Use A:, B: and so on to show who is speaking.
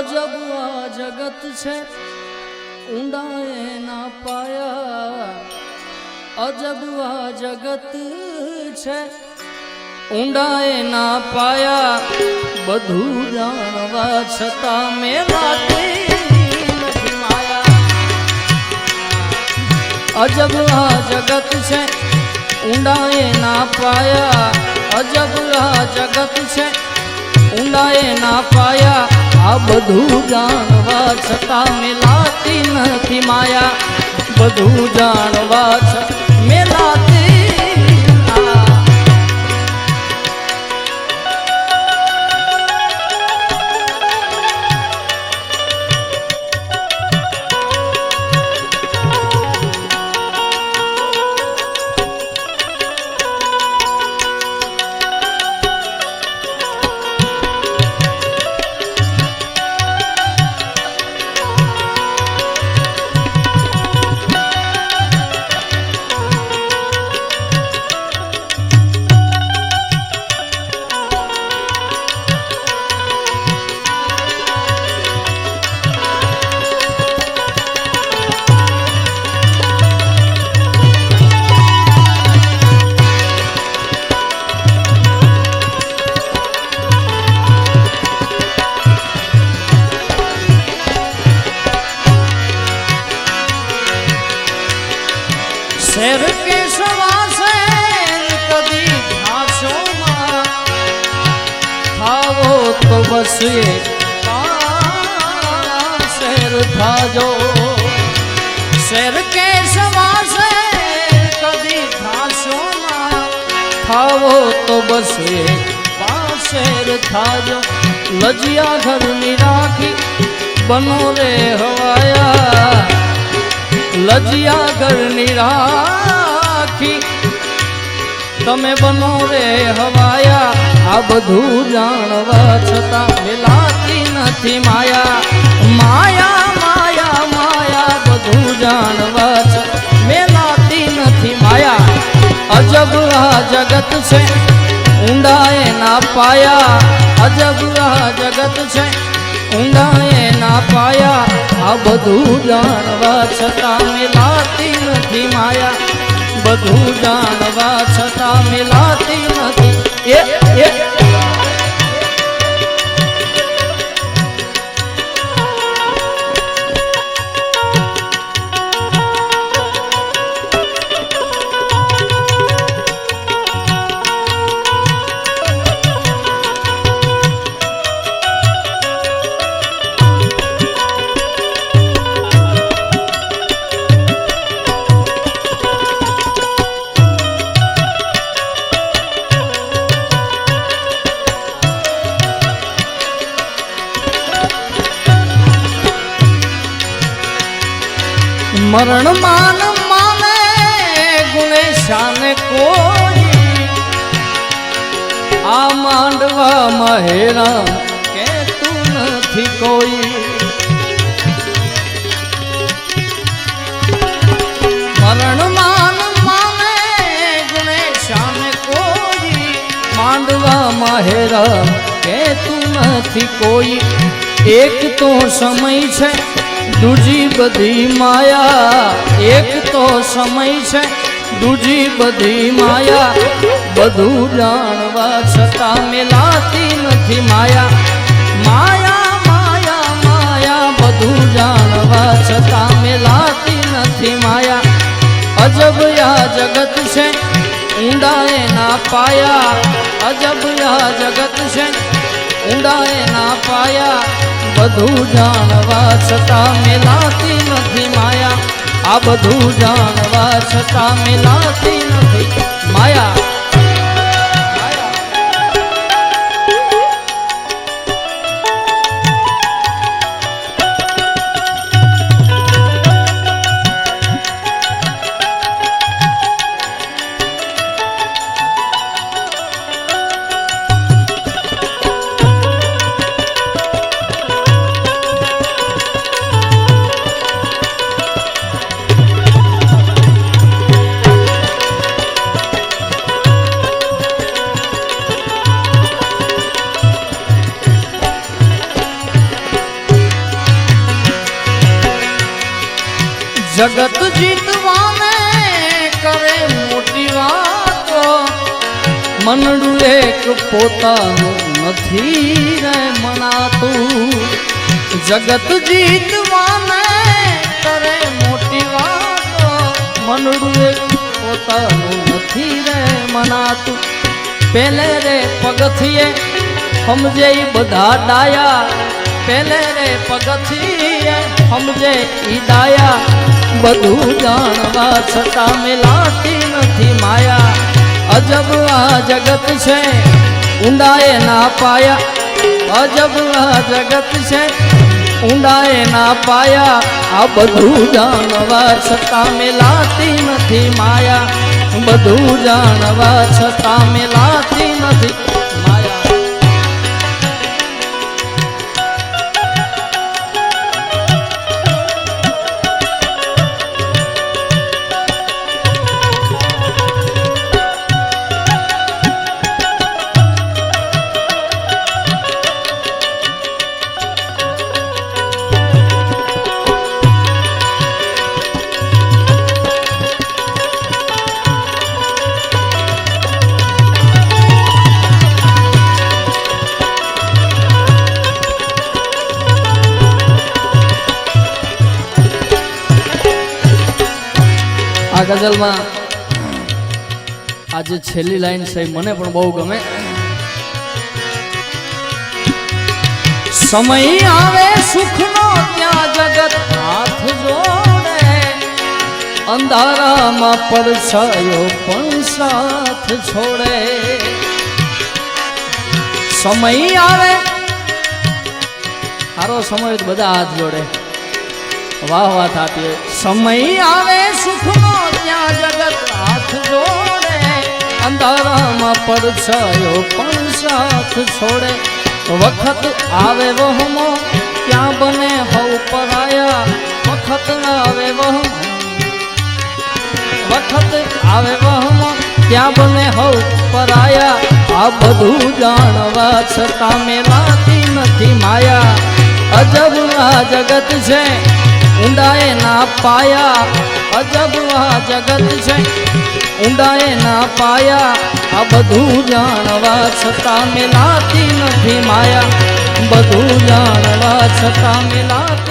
A: અજબ આ જગત છે ઊંડા એના પાયા. અજબ આ જગત છે ઊંડા એના પાયા. બધું જાણવા છતાં માયા. અજબ આ જગત છે ઊંડા એના પાયા. અજબ આ જગત છે ઊંડા એના પાયા. આ બધું જાણવા છતાં મેલાતી નથી માયા. બધું જાણવા છતાં શેર કે સવાસે કદી ઘાસોમાં થાવો તો બસ એ શેર થાજો શેર કે સવાસે કદી ઘાસોમાં થાવો તો બસ એ શેર થાજો લજિયા ઘરની રાખી બનો રે હવાયા લજિયા ઘરની રાખી. તમે બનો રે હવાયા, આ બધું જાણવા છતાં મિલાતી નથી માયા. માયા માયા માયા, બધું જાણવા છતાં મેલાતી નથી માયા. અજબ આ જગત છે, ઊંડા એના પાયા. અજબ આ જગત છે, ઊંડા એના પાયા. આ બધું જાણવા છતાં મિલાતી નથી માયા. બધું જાણવા છતાં મિલાતી નથી. એ હેરા કે તું નથી કોઈ. મરણ માન માને ગુણે શામે કોઈ. માંડવા હેરા કે તું નથી કોઈ. એક તો સમય છે, દૂજી બધી માયા. એક તો સમય છે દૂજી બધી માયા બધું જાણવા છતાં મેલાતી નથી માયા માયા માયા માયા બધું જાણવા છતાં મેલાતી નથી માયા અજબ આ જગત છે ઊંડા એના પાયા અજબ આ જગત છે ઊંડા એના પાયા બધું જાણવા છતાં મિલાતી નથી માયા આ બધું જાણવા છતાં મેલાતી નથી. માયા મનડું એક પોતાનું નથી રે મનાતું. જગત જીતવાને કરે મોટી વાત. મનડું એક પોતાનું નથી રે મનાતું. પેલે રે પગથીએ સમજે બધા ડાયા. પેલે રે પગથીએ સમજે ઈ ડાયા. બધું જાણવા છતાં મેલાતી નથી માયા. અજબ આ જગત છે, ઊંડાએ ના પાયા. અજબ આ જગત છે, ઊંડાએ ના પાયા. આ બધું જાણવા છતાં મેલાતી નથી માયા. બધું જાણવા છતાં મેલાતી નથી. ગઝલમાં. આજે છેલ્લી લાઈન છે, મને પણ બહુ ગમે. સમય આવે, સુખનો ત્યાં જગત હાથ જોડે. અંધારામાં પડછાયો પણ સાથ છોડે. સમય આવે સારો સમય બધા હાથ જોડે. વાહ વાહ થતી સમય આવે, સુખનો ત્યાં જગત હાથ જોડે. અંધારામાં પડછાયો પણ સાથ છોડે. વખત આવે વહમો ત્યાં બને હવ પરાયા? વખત આવે વહમો. વખત આવે વહમો ત્યાં બને હવ પરાયા? આ બધું જાણવા છતાં મેલાતી નથી માયા. અજબ આ જગત છે ઊંડાએ ના પાયા, અજબ આ જગત છે. ઊંડાએ ના પાયા, આ બધું જાણવા છતાં મેલાતી નથી માયા. બધું જાણવા છતાં મેલાતી